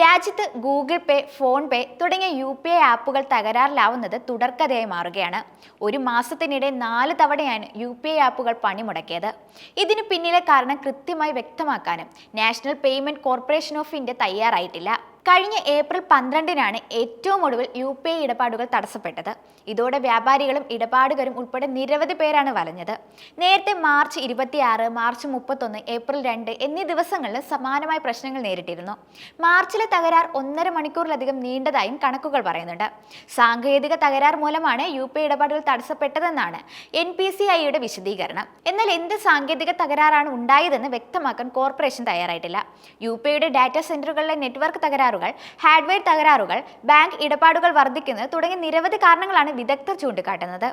രാജ്യത്ത് ഗൂഗിൾ പേ ഫോൺ പേ തുടങ്ങിയ U P I ആപ്പുകൾ തകരാറിലാവുന്നത് തുടർക്കഥയായി മാറുകയാണ്. ഒരു മാസത്തിനിടെ നാല് തവണയാണ് യു പി ഐ ആപ്പുകൾ പണിമുടക്കിയത്. ഇതിന് പിന്നിലെ കാരണം കൃത്യമായി വ്യക്തമാക്കാനും national payment corporation of India തയ്യാറായിട്ടില്ല. കഴിഞ്ഞ ഏപ്രിൽ പന്ത്രണ്ടിനാണ് ഏറ്റവും ഒടുവിൽ യു പി ഐ ഇടപാടുകൾ തടസ്സപ്പെട്ടത്. ഇതോടെ വ്യാപാരികളും ഇടപാടുകാരും ഉൾപ്പെടെ നിരവധി പേരാണ് വലഞ്ഞത്. നേരത്തെ മാർച്ച് ഇരുപത്തിയാറ് മാർച്ച് മുപ്പത്തൊന്ന് ഏപ്രിൽ രണ്ട് എന്നീ ദിവസങ്ങളിൽ സമാനമായ പ്രശ്നങ്ങൾ നേരിട്ടിരുന്നു. മാർച്ചിലെ തകരാർ ഒന്നര മണിക്കൂറിലധികം നീണ്ടതായും കണക്കുകൾ പറയുന്നുണ്ട്. സാങ്കേതിക തകരാർ മൂലമാണ് യു പി ഐ ഇടപാടുകൾ തടസ്സപ്പെട്ടതെന്നാണ് എൻ പി സി ഐയുടെ വിശദീകരണം. എന്നാൽ എന്ത് സാങ്കേതിക തകരാറാണ് ഉണ്ടായതെന്ന് വ്യക്തമാക്കാൻ കോർപ്പറേഷൻ തയ്യാറായിട്ടില്ല. യു പി ഐയുടെ ഡാറ്റാ സെന്ററുകളിലെ നെറ്റ്വർക്ക് തകരാറുകൾ ഹാർഡ്വെയർ തകരാറുകൾ ബാങ്ക് ഇടപാടുകൾ വർദ്ധിക്കുന്നത് തുടങ്ങിയ നിരവധി കാരണങ്ങളാണ് വിദഗ്ധർ ചൂണ്ടിക്കാട്ടുന്നത്.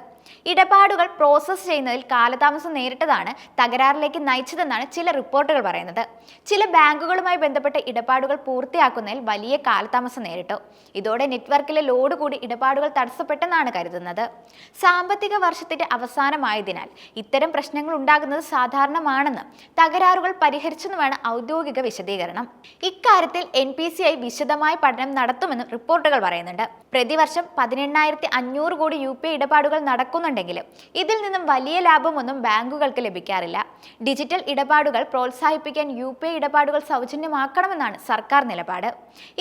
ഇടപാടുകൾ പ്രോസസ്സ് ചെയ്യുന്നതിൽ കാലതാമസം നേരിട്ടതാണ് തകരാറിലേക്ക് നയിച്ചതെന്നാണ് ചില റിപ്പോർട്ടുകൾ പറയുന്നത്. ചില ബാങ്കുകളുമായി ബന്ധപ്പെട്ട ഇടപാടുകൾ പൂർത്തിയാക്കുന്നതിൽ വലിയ കാലതാമസം നേരിട്ടു. ഇതോടെ നെറ്റ്വർക്കിലെ ലോഡ് കൂടി ഇടപാടുകൾ തടസ്സപ്പെട്ടെന്നാണ് കരുതുന്നത്. സാമ്പത്തിക വർഷത്തിന്റെ അവസാനമായതിനാൽ ഇത്തരം പ്രശ്നങ്ങൾ ഉണ്ടാകുന്നത് സാധാരണമാണെന്ന് തകരാറുകൾ പരിഹരിച്ചെന്നുമാണ് ഔദ്യോഗിക വിശദീകരണം. ഇക്കാര്യത്തിൽ എൻ പി സി ഐ വിശദമായ പഠനം നടത്തുമെന്നും റിപ്പോർട്ടുകൾ പറയുന്നുണ്ട്. പ്രതിവർഷം പതിനെണ്ണായിരത്തി അഞ്ഞൂറ് കോടി യു പി ഇടപാടുകൾ നടക്കുന്നുണ്ടെങ്കിലും ഇതിൽ നിന്നും വലിയ ലാഭമൊന്നും ബാങ്കുകൾക്ക് ലഭിക്കാറില്ല. ഡിജിറ്റൽ ഇടപാടുകൾ പ്രോത്സാഹിപ്പിക്കാൻ യു പി ഐ ഇടപാടുകൾ സൗജന്യമാക്കണമെന്നാണ് സർക്കാർ നിലപാട്.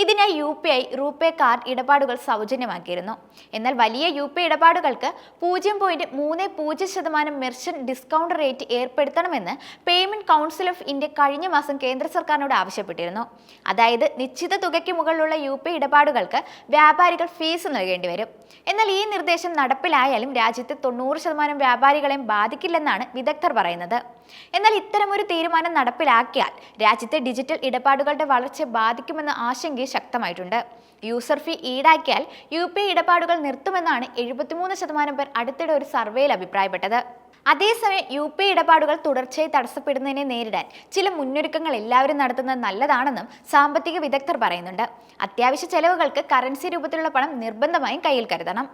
ഇതിനായി U P I RuPay card ഇടപാടുകൾ സൗജന്യമാക്കിയിരുന്നു. എന്നാൽ വലിയ യു പി ഇടപാടുകൾക്ക് പൂജ്യം പോയിന്റ് മൂന്ന് പൂജ്യം ശതമാനം മെർച്ചന്റ് ഡിസ്കൗണ്ട് റേറ്റ് ഏർപ്പെടുത്തണമെന്ന് പേയ്മെന്റ് കൗൺസിൽ ഓഫ് ഇന്ത്യ കഴിഞ്ഞ മാസം കേന്ദ്ര സർക്കാരിനോട് ആവശ്യപ്പെട്ടിരുന്നു. അതായത് നിശ്ചിത തുകയ്ക്ക് മുകളിലുള്ള യു പി ഇടപാടുകൾക്ക് വ്യാപാരികൾ ഫീസ് നൽകേണ്ടി വരും. എന്നാൽ ഈ നിർദ്ദേശം നടപ്പിലായാലും രാജ്യത്തെ തൊണ്ണൂറ് ശതമാനം വ്യാപാരികളെയും ബാധിക്കില്ലെന്നാണ് വിദഗ്ധർ പറയുന്നത്. എന്നാൽ ഇത്തരമൊരു തീരുമാനം നടപ്പിലാക്കിയാൽ രാജ്യത്തെ ഡിജിറ്റൽ ഇടപാടുകളുടെ വളർച്ച ബാധിക്കുമെന്ന ആശങ്ക ശക്തമായിട്ടുണ്ട്. യൂസർ ഫീ ഈടാക്കിയാൽ യു പി ഇടപാടുകൾ നിർത്തുമെന്നാണ് എഴുപത്തിമൂന്ന് ശതമാനം പേർ അടുത്തിടെ ഒരു സർവേയിൽ അഭിപ്രായപ്പെട്ടത്. അതേസമയം യു പി ഇടപാടുകൾ തുടർച്ചയായി തടസ്സപ്പെടുന്നതിനെ നേരിടാൻ ചില മുന്നൊരുക്കങ്ങൾ എല്ലാവരും നടത്തുന്നത് നല്ലതാണെന്നും സാമ്പത്തിക വിദഗ്ധർ പറയുന്നുണ്ട്. അത്യാവശ്യ ചെലവുകൾക്ക് കറൻസി രൂപത്തിലുള്ള പണം നിർബന്ധമായും കയ്യിൽ കരുതണം.